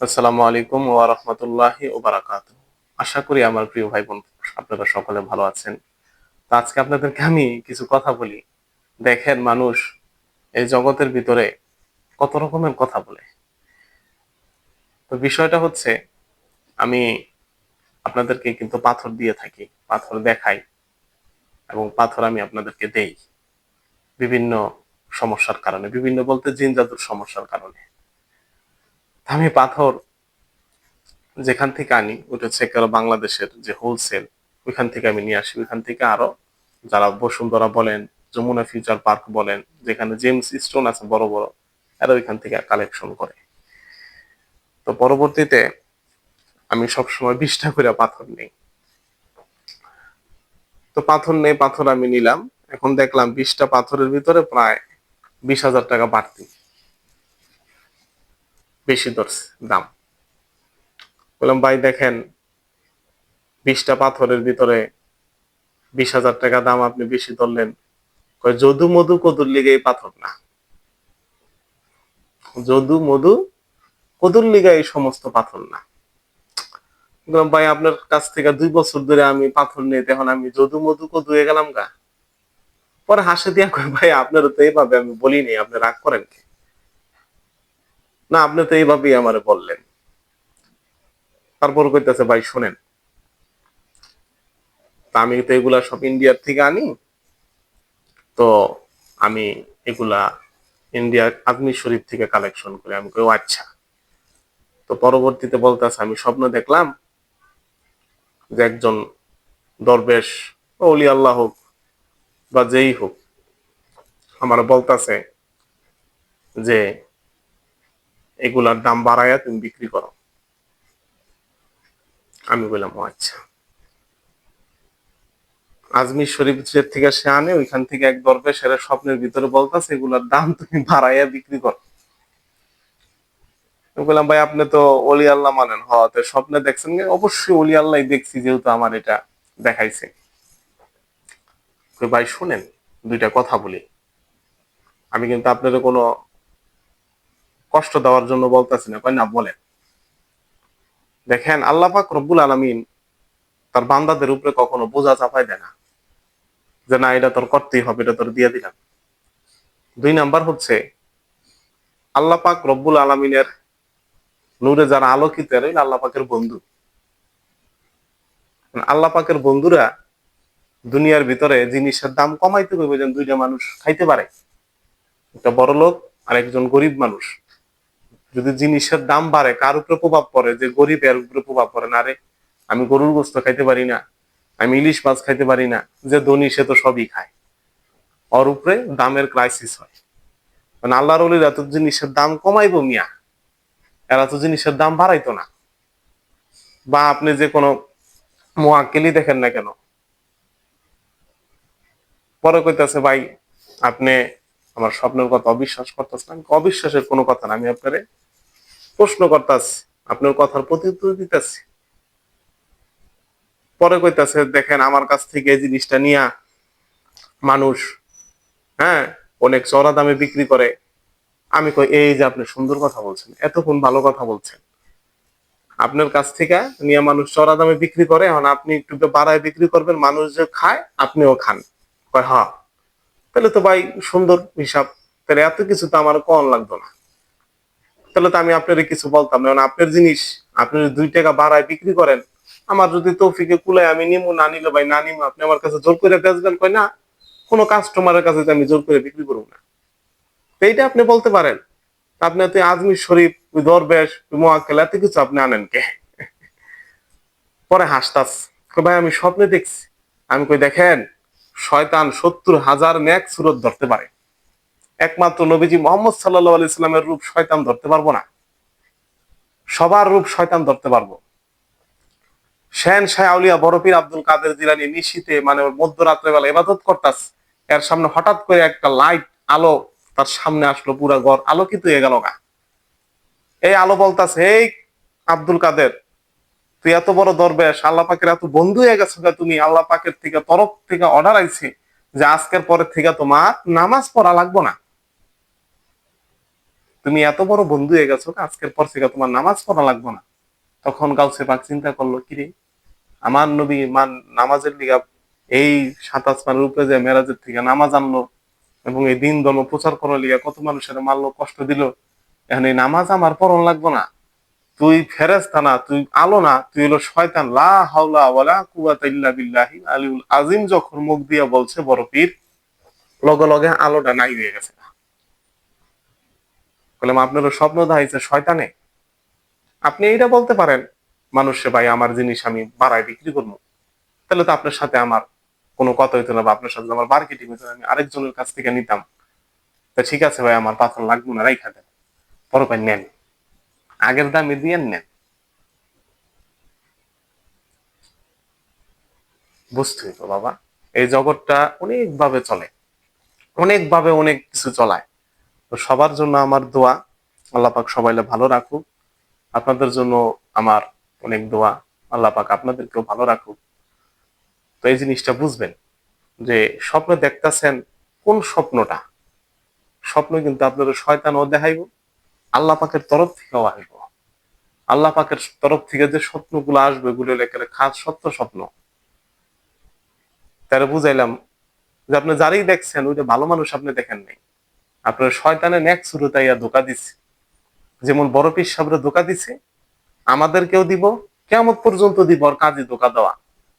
আসসালামু আলাইকুম ওয়া রাহমাতুল্লাহি ওয়া বারাকাতুহু। আশা করি আমার প্রিয় ভাই বোন আপনারা সকলে ভালো আছেন। তো আজকে আপনাদেরকে আমি কিছু কথা বলি। দেখেন মানুষ এই জগতের ভিতরে কত রকমের কথা বলে। তো বিষয়টা হচ্ছে, আমি আপনাদেরকে কিন্তু পাথর দিয়ে থাকি, পাথর দেখাই এবং পাথর আমি আপনাদেরকে দেই। বিভিন্ন সমস্যার কারণে, বিভিন্ন বলতে জিন জাদুর সমস্যার কারণে। আমি পাথর যেখান থেকে আনি, ওটা হচ্ছে বাংলাদেশের যে হোলসেল ওইখান থেকে আমি নিয়ে আসি। ওইখান থেকে আরও যারা বসুন্ধরা বলেন, যমুনা ফিউচার পার্ক বলেন, যেখানে জেমস স্টোন আছে বড় বড়, এরা ওইখান থেকে কালেকশন করে। তো পরবর্তীতে আমি সবসময় বিশটা করে পাথর নেই। তো পাথর নেই, পাথর আমি নিলাম। এখন দেখলাম বিশটা পাথরের ভিতরে প্রায় বিশ হাজার টাকা বাড়তি। বেশি ধরছে, দাম। বললাম, ভাই, দেখেন, বিশটা পাথরের ভিতরে বিশ হাজার টাকা দাম আপনি বেশি ধরলেন। যদু মধু কদুর লিগে এই পাথর না। যদু মধু কদুর লিগে এই সমস্ত পাথর না। বললাম, ভাই, আপনার কাছ থেকে দুই বছর ধরে আমি পাথর নিয়ে তখন আমি যদু মধু কদু গেলাম গা। পরে হাসে দিয়া ভাই, আপনারও তো এইভাবে আমি বলিনি, আপনি রাগ করেন কি? না, আপনি তো এইভাবেই আমারে বললেন। তারপর কইতেছে, ভাই, শোনেন। আমি তো এগুলা সব ইন্ডিয়ার থেকে আনি। তো আমি এগুলা ইন্ডিয়ার আজমির শরীফ থেকে কালেকশন করি। আমি কই আচ্ছা। তো পরবর্তীতে বলতেছে, আমি স্বপ্ন দেখলাম যে একজন দরবেশ, অলি আল্লাহ হোক বা যেই হোক, আমার বলতাছে যে এগুলার দাম বাড়াইয়া তুমি বিক্রি করো। আমি বললাম, ও আচ্ছা। আজমির শরীফ যে থেকে সে আনে, ওইখান থেকে এক দরবে সেরা স্বপ্নের ভিতরে বলতাছে, এগুলার দাম তুমি বাড়াইয়া বিক্রি করো। বললাম, ভাই, আপনি তো অলি আল্লাহ মানেন। হওয়াতে স্বপ্নে দেখছেন অবশ্যই অলি আল্লাহ দেখছি, যেহেতু আমার এটা দেখাইছে। ভাই, শুনেন, দুইটা কথা বলি। আমি কিন্তু আপনাদের কোনো কষ্ট দেওয়ার জন্য বলতেছি না, কয় না, বলেন। দেখেন, আল্লাহ পাক রব্বুল আলমিন তার বান্দাদের উপরে কখনো বোঝা চাপাই দেয় না। যে না, এটা তোর করতেই হবে, এটা তোর দিয়ে দিলাম। দুই নাম্বার হচ্ছে, আল্লাহ পাক রব্বুল আলমিনের নূরে যারা আলোকিত এরা হইল আল্লাহ পাকের বন্ধু। আল্লাহ পাকের বন্ধুরা দুনিয়ার ভিতরে জিনিসের দাম কমাইতে হবে যেন দুইটা মানুষ খাইতে পারে। একটা বড় লোক আর একজন গরিব মানুষ। যদি জিনিসের দাম বাড়ে, কার উপরে প্রভাব পড়ে? যে গরিব এর উপরে প্রভাব পড়ে না রে আমি গরুর গোস্ত খাইতে পারি না, আমি ইলিশ মাছ খাইতে পারি না, যে ধনী সে তো সবই খায়। ওর উপরে দামের ক্রাইসিস হয়। মানে আল্লাহর অলির এত জিনিসের দাম কমাইবো মিয়া। এরা তো জিনিসের দাম বাড়াইতো না। বা আপনি যে কোনো মোয়াক্কেলি দেখেন না কেন? পরে কইতাছে, ভাই, আপনি আমার স্বপ্নের কথা অবিশ্বাস করতেছেন। অবিশ্বাসের কোনো কথা না, আমি আপনারে প্রশ্ন করতেছি, আপনার কথার প্রত্যুত্তর দিতেছি। পরে কইতাছে, দেখেন, আমার কাছ থেকে এই জিনিসটা নিয়া মানুষ হ্যাঁ অনেক চড়া দামে বিক্রি করে। আমি কই, এই যে আপনি সুন্দর কথা বলছেন, এতক্ষণ ভালো কথা বলছেন। আপনার কাছ থেকে নিয়ে মানুষ চড়া দামে বিক্রি করে, এখন আপনি একটু বাড়ায় বিক্রি করবেন, মানুষ যে খায়, আপনিও খান। কয় হ্যাঁ। তাহলে তো ভাই, সুন্দর হিসাব। তাহলে এত কিছু তো আমার কম লাগতো না। তাহলে তো আমি আপনার কিছু বলতাম না। আপনার জিনিস, আপনি যদি দুই টাকা বাড়ায় বিক্রি করেন, আমার যদি তৌফিকে কুলায় আমি নিমু, না নিলে ভাই না নিমু, আপনি আমার কাছে জোর করে বেচবেন, কয় না, কোনো কাস্টমারের কাছে আমি জোর করে বিক্রি করব না। এইটা আপনি বলতে পারেন। আপনি তো আজমির শরীফ, ওই দরবেশ, ওই মোয়াক্কেল এত কিছু আপনি আনেন কে? পরে হাসতাস। ভাই, আমি স্বপ্নে দেখছি। আমি কই, দেখেন, শয়তান সত্তর হাজার ন্যাক সুরত ধরতে পারে। একমাত্র নবীজি মোহাম্মদ সাল্লাহ আলি ইসলামের রূপ শয়তান ধরতে পারব না। সবার রূপ শয়তান ধরতে পারব। শেন শাহ আউলিয়া বরফির আব্দুল কাদের জিলানি নিশীতে মানে ওর মধ্যরাত্রে বেলা ইবাদত করতাস, এর সামনে হঠাৎ করে একটা লাইট, আলো তার সামনে আসলো, পুরা ঘর আলোকিত হয়ে গেল গা। এই আলো বলতাছে, এই আব্দুল কাদের, তুই এত বড় দরবেশ, আল্লাহ পাকের এত বন্ধু হয়ে গেছো গা তুমি আল্লাহ পাকের থেকে তরফ থেকে অর্ডার আইছে যে আজকের পরে থেকে তোমার নামাজ পড়া লাগবো না। তুমি এত বড় বন্ধু হয়ে গেছো, আজকের পর থেকে তোমার নামাজ পড়া লাগবে না। তখন গাউসে পাক চিন্তা করল, কিরে, আমার নবী মান, নামাজের লিগা এই সাত আসমানের উপরে যে মেরাজের থেকে নামাজ আনলো এবং এই দিন ধর্ম প্রচার করার লিগা কত মানুষের মারলো, কষ্ট দিল, এখন এই নামাজ আমার পড়ন লাগবো না। তুই ফেরেস্তা না, তুই আলো না, তুই হলো শয়তান। লা হাওলা ওয়ালা কুওয়াতা ইল্লা বিল্লাহি আলিউল আজিম যখন মুখ দিয়া বলছে, বড় পীর, লগে লগে আলোটা নাই হয়ে গেছে। বললাম আপনার স্বপ্ন দেখাইছে শয়তানে। আপনি এইটা বলতে পারেন, মানুষে, ভাই, আমার জিনিস আমি বাড়ায় বিক্রি করব। তাহলে তো আপনার সাথে আমার কোনো কথা হইতো না বা আপনার সাথে আমার মার্কেটিং হইতো আমি আরেকজনের কাছ থেকে নিতাম। তা ঠিক আছে, ভাই, আমার পাথর লাগবে না, রাইখা দেন। পরে ভাই, নেন। আগের দামে দিয়ে নেন। বুঝতে হইতো বাবা, এই জগৎটা অনেকভাবে চলে। অনেকভাবে অনেক কিছু চলায়। তো সবার জন্য আমার দোয়া। আল্লাহ পাক সবাইলে ভালো রাখুক। আপনাদের জন্য আমার অনেক দোয়া। আল্লাহ পাক আপনাদেরকেও ভালো রাখুক। তো এই জিনিসটা বুঝবেন যে স্বপ্ন দেখতেছেন কোন স্বপ্নটা? স্বপ্ন কিন্তু আপনাদের শয়তানও দেখাইব, আল্লাহ পাকের তরফ থেকেও আসব। আল্লাহ পাকের তরফ থেকে যে স্বপ্নগুলো আসবে, এগুলো একেবারে খাস সত্য স্বপ্ন। তারা বুঝাইলাম যে আপনি যারই দেখছেন, ওইটা ভালো মানুষ আপনি দেখেন নাই। আপনার শয়তানের নেক শুরুতাইয়া ধোকা দিচ্ছে যেমন বড় পিস সাবরে ধোকা দিছে, আমাদেরকেও দিব কেমন পর্যন্ত দিব আর কাজে ধোকা দেওয়া।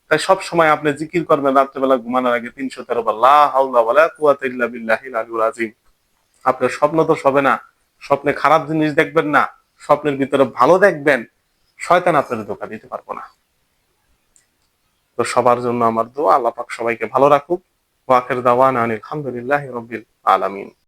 তাই সব সময় আপনি জিকির করবেন, রাত্রেবেলা ঘুমানোর আগে তিনশো তেরো আজিম আপনার স্বপ্ন তো হবে না, স্বপ্নে খারাপ জিনিস দেখবেন না, স্বপ্নের ভিতরে ভালো দেখবেন, শয়তান আপনার ধোকা দিতে পারব না। তো সবার জন্য আমার দোয়া, আল্লাহ পাক সবাইকে ভালো রাখুক। ওয়াকের দাওয়ান আলহামদুলিল্লাহ রব্বিল আলামিন।